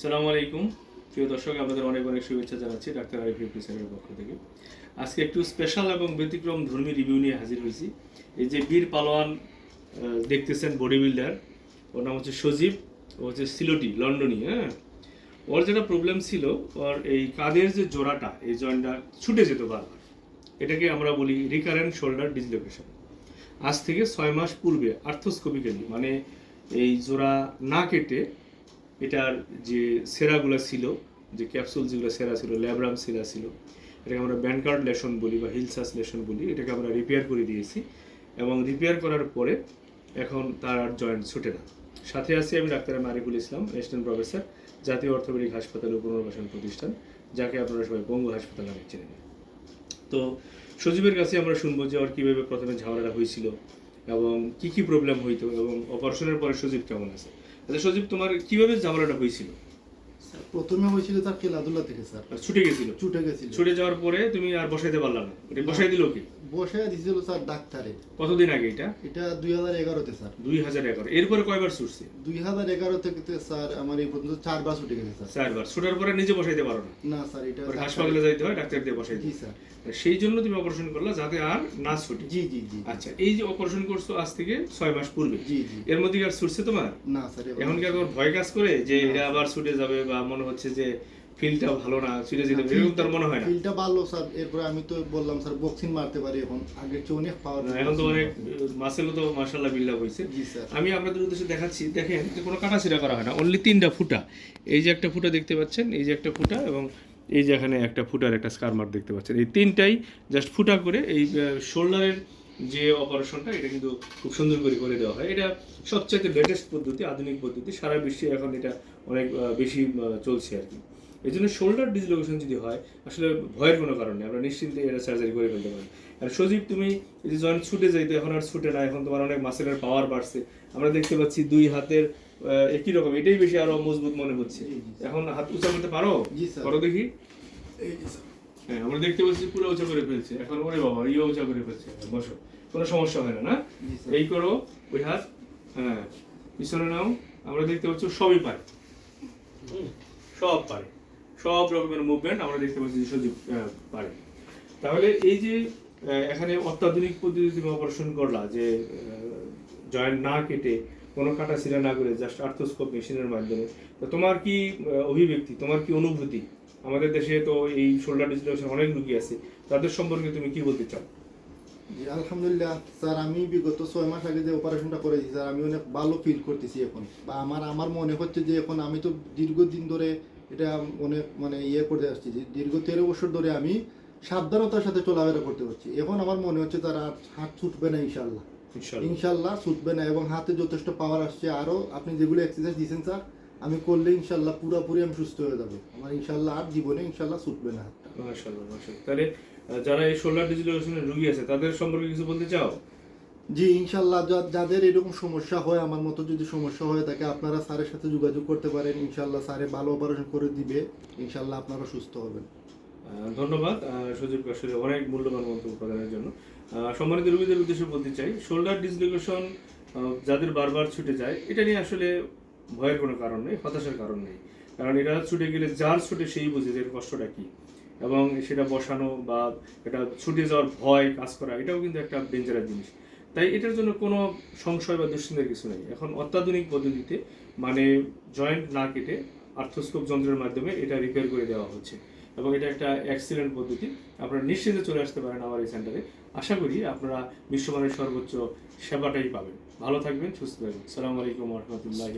সালামু আলাইকুম। প্রিয় দর্শক, আপনাদের অনেক অনেক শুভেচ্ছা জানাচ্ছি ডাক্তার আরিফ ইফতিসারের পক্ষ থেকে। আজকে একটু স্পেশাল এবং ব্যতিক্রম ধর্মী রিভিউ নিয়ে হাজির হয়েছি। এই যে বীর পালোয়ান দেখতেছেন বডি বিল্ডার ওর নাম হচ্ছে সজীব, ও হচ্ছে সিলোটি, লন্ডনি হ্যাঁ? ওর যেটা প্রবলেম ছিল, ওর এই কাঁধের যে জোড়াটা, এই জয়েন্টটা ছুটে যেত বারবার। এটাকে আমরা বলি রিকারেন্ট শোল্ডার ডিসলোকেশন আজ থেকে ছয় মাস পূর্বে আর্থোস্কোপিক্যালি মানে এই জোড়া না কেটে এটার যে সেরাগুলো ছিল, যে ক্যাপসুল যেগুলো সেরা ছিল ল্যাবরাম সেরা ছিল, এটাকে আমরা ব্যানকার্ড লেশন বলি বা হিলসাস লেশন বলি, এটাকে আমরা রিপেয়ার করে দিয়েছি এবং রিপেয়ার করার পরে এখন তার আর জয়েন্ট ছুটে না। সাথে আছি আমি doctor Mariful Islam assistant professor জাতীয় অর্থোপেডিক হাসপাতাল ও পুনর্বাসন প্রতিষ্ঠান, যাকে আপনারা সবাই বঙ্গ হাসপাতাল নামে চেনেন। তো সজীবের কাছে আমরা শুনব যে ওর কীভাবে প্রথমে ঝামেলাটা হয়েছিল এবং কি কি প্রবলেম হইতো এবং অপারেশনের পরে সজীব কেমন আছে। আচ্ছা সজীব তোমার কীভাবে ঝামেলাটা হয়েছিল? প্রথমে হয়েছিল তার খেলাধুলা থেকে স্যার। ছুটে গেছিল? ছুটে গেছিল। ছুটে যাওয়ার পরে তুমি আর বসাইতে পারলা না। এটা বসাই দিল কি? বসে দিছিল স্যার ডাক্তারে। কতদিন আগে এটা? এটা দুই হাজার এগারোতে স্যার। দুই হাজার এগারো। এরপরে কয়বার ছুটছে? দুই হাজার এগারো থেকে স্যার আমার এই পর্যন্ত চারবার ছুটে গেছে স্যার। চারবার। ছুটার পরে নিজে বসাইতে পারো না? না স্যার এটা হাসপাতালে যাইতে হয় ডাক্তার দিয়ে বসাই জি দিই স্যার। সেই জন্য তুমি অপারেশন করলা যাতে আর না ছুটি। জি জি জি। আচ্ছা এই যে অপারেশন করছ আজ থেকে ছয় মাস পূর্বে জি জি। এর মধ্যে কি আর ছুটছে তোমার? না স্যার এখন কি আর ভয় কাজ করে যে এটা আবার ছুটে যাবে বা মনে হচ্ছে যে ফিলটা ভালো না ছুটে হবে, এরকম তার মনে হয় না। ফিল্ডটা ভালো স্যার। এরপরে আমি তো বললাম স্যার বক্সিং মারতে পারি এখন। আগের চেয়ে অনেক পাওয়ার এখন তো অনেক মাসেলও তো হয়েছে। জি স্যার। আমি আপনাদের উদ্দেশ্যে দেখাচ্ছি দেখেন যে কোনো কাটাছিড়া করা হয় না। অনলি তিনটা ফুটা। এই যে একটা ফুটা দেখতে পাচ্ছেন এই যে একটা ফুটা এবং এই যে এখানে একটা ফুটার একটা স্কার মার্ক দেখতে পাচ্ছেন। এই তিনটাই জাস্ট ফুটা করে এই শোল্ডারের যে অপারেশনটা এটা কিন্তু খুব সুন্দর করে করে দেওয়া হয়। এটা সবচাইতে লেটেস্ট পদ্ধতি আধুনিক পদ্ধতি। সারা বিশ্বে এখন এটা অনেক বেশি চলছে আর কি। এই জন্য শোল্ডার ডিসলোকেশন যদি হয় আসলে ভয়ের কোনো কারণ নেই। আমরা নিশ্চিন্তে এটা সার্জারি করে ফেলতে পারি। আর সজীব তুমি এই যে জয়েন্ট ছুটে যাইতো এখন আর ছুটে না। এখন তোমার অনেক মাসেলের পাওয়ার বাড়ছে। আমরা দেখতে পাচ্ছি দুই হাতের একই রকম। এটাই বেশি আরও মজবুত মনে হচ্ছে। এখন হাত উঁচা করতে পারো? করো দেখি। হ্যাঁ আমরা দেখতে পাচ্ছি পুরো উঁচা করে ফেলছে। এখন ওরে বাবা ইয়ে উঁচা করে ফেলছে। বসো কোনো সমস্যা হয় না না? এই করো ওই হাত হ্যাঁ পিছনে নাও। আমরা দেখতে পাচ্ছি সবই পারে। সব পারে। সব রকমের মুভমেন্ট আমরা দেখতে পাচ্ছি সজীব পারে। তাহলে এই যে এখানে অত্যাধুনিক পদ্ধতি অপারেশন করলা যে জয়েন্ট না কেটে কোনো কাটা ছিঁড়া না করে জাস্ট আর্থোস্কোপ মেশিনের মাধ্যমে তো তোমার কি অভিব্যক্তি তোমার কি অনুভূতি? আমাদের দেশে তো এই শোল্ডার ডিসলোকেশন অনেক রুগী আছে। তাদের সম্পর্কে তুমি কি বলতে চাও? জি আলহামদুলিল্লাহ স্যার আমি বিগত ছয় মাস আগে যে অপারেশনটা করেছি স্যার আমি অনেক ভালো ফিল করতেছি এখন। বা আমার আমার মনে হচ্ছে যে এখন আমি তো দীর্ঘদিন ধরে এটা অনেক মানে ইয়ে করে আসছি যে দীর্ঘ তেরো বছর ধরে আমি সাবধানতার সাথে চলাফেরা করতে পারছি। এখন আমার মনে হচ্ছে তার আর হাত ছুটবে না ইনশাল্লাহ ইনশাল্লাহ ইনশাল্লাহ ছুটবে না এবং হাতে যথেষ্ট পাওয়ার আসছে। আরও আপনি যেগুলো এক্সারসাইজ দিয়েছেন স্যার আমি করলে ইনশাল্লাহ পুরোপুরি আমি সুস্থ হয়ে যাব। আমার ইনশাল্লাহ আর জীবনে ইনশাল্লাহ ছুটবে না হাতটা। মাশাআল্লাহ মাশাআল্লাহ। তাহলে যারা এই শোল্ডার ডিসলোকেশনের রুগী আছে তাদের সম্পর্কে কিছু বলতে চাও? জি ইনশাল্লাহ যাদের এরকম সমস্যা হয় আমার মতো যদি সমস্যা হয় তাকে আপনারা স্যারের সাথে যোগাযোগ করতে পারেন। ইনশাল্লাহ স্যারে ভালো অপারেশন করে দিবে। ইনশাল্লাহ আপনারা সুস্থ হবেন। ধন্যবাদ। সজীব আসলে অনেক মূল্যবান মন্তব্য প্রদানের জন্য। সম্মানিত রোগীদের উদ্দেশ্যে বলতে চাই শোল্ডার ডিসলোকেশন যাদের বারবার ছুটে যায় এটা নিয়ে আসলে ভয়ের কোনো কারণ নেই, হতাশার কারণ নেই। কারণ এটা ছুটে গেলে যার ছুটে সেই বুঝে যে কষ্টটা কি। এবং সেটা বসানো বা এটা ছুটে যাওয়ার ভয় কাজ করা, এটাও কিন্তু একটা ডেঞ্জারাস জিনিস। তাই এটার জন্য কোনো সংশয় বা দুশ্চিন্তার কিছু নেই। এখন অত্যাধুনিক পদ্ধতিতে মানে জয়েন্ট না কেটে আর্থোস্কোপ যন্ত্রের মাধ্যমে এটা রিপেয়ার করে দেওয়া হচ্ছে। এবং এটা একটা এক্সিলেন্ট পদ্ধতি। আপনারা নিশ্চিন্তে চলে আসতে পারেন আমার এই সেন্টারে আশা করি আপনারা বিশ্বমানের সর্বোচ্চ সেবাটাই পাবেন। ভালো থাকবেন, সুস্থ থাকবেন। সালামু আলাইকুম রহমতুল্লাহ